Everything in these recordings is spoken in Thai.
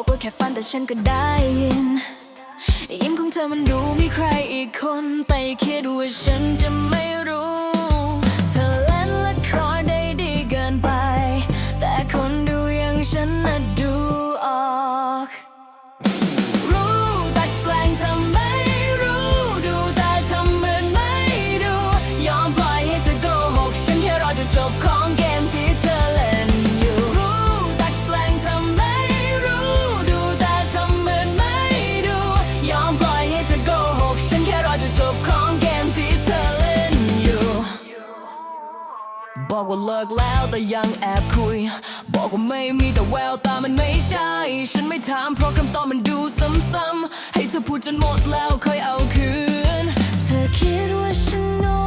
บอกว่าแค่ฝันแต่ฉันก็ได้ยิน ยิ้มของเธอมันดูมีใครอีกคน ไปคิดว่าฉันจะไม่รู้ บอกว่าเลิกแล้วแต่ยังแอบคุย บอกว่าไม่มีแต่แววตามันไม่ใช่ ฉันไม่ถามเพราะคำตอบมันดูซ้ำๆให้เธอพูดจนหมดแล้วค่อยเอาคืน เธอคิดว่าฉันโง่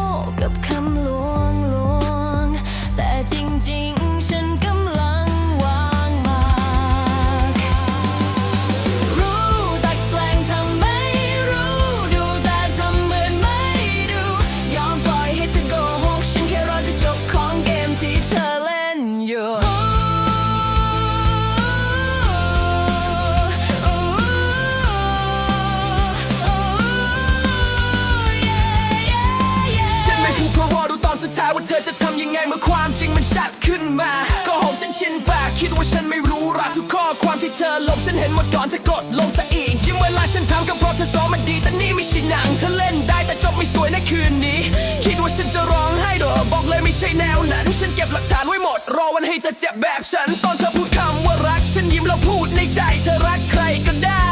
ว่าเธอจะทำยังไงเมื่อความจริงมันชัดขึ้นมา ก็หกฉันชินปากคิดว่าฉันไม่รู้รักทุกข้อความที่เธอลบฉันเห็นหมดก่อนเธอกดลงซะอีกยิ่งเวลาฉันทำก็เพราะเธอซ้อมมันดีแต่นี่ไม่ใช่หนังเธอเล่นได้แต่จบไม่สวยในคืนนี้ คิดว่าฉันจะร้องไห้เหรอบอกเลยไม่ใช่แนวนั้น ฉันเก็บหลักฐานไว้หมด รอวันให้เธอเจ็บแบบฉัน ตอนเธอพูดคำว่ารัก ฉันยิ้มแล้วพูดในใจ เธอรักใครก็ได้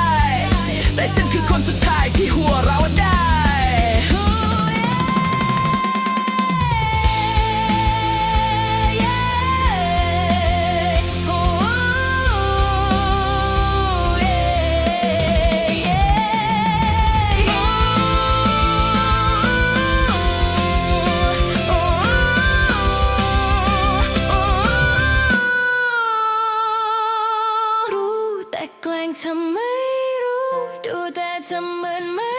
แต่ฉันคือคนสุดท้ายที่หัวร แต่แกล้งทำไม่รู้ ดูแต่ทำเหมือนไม่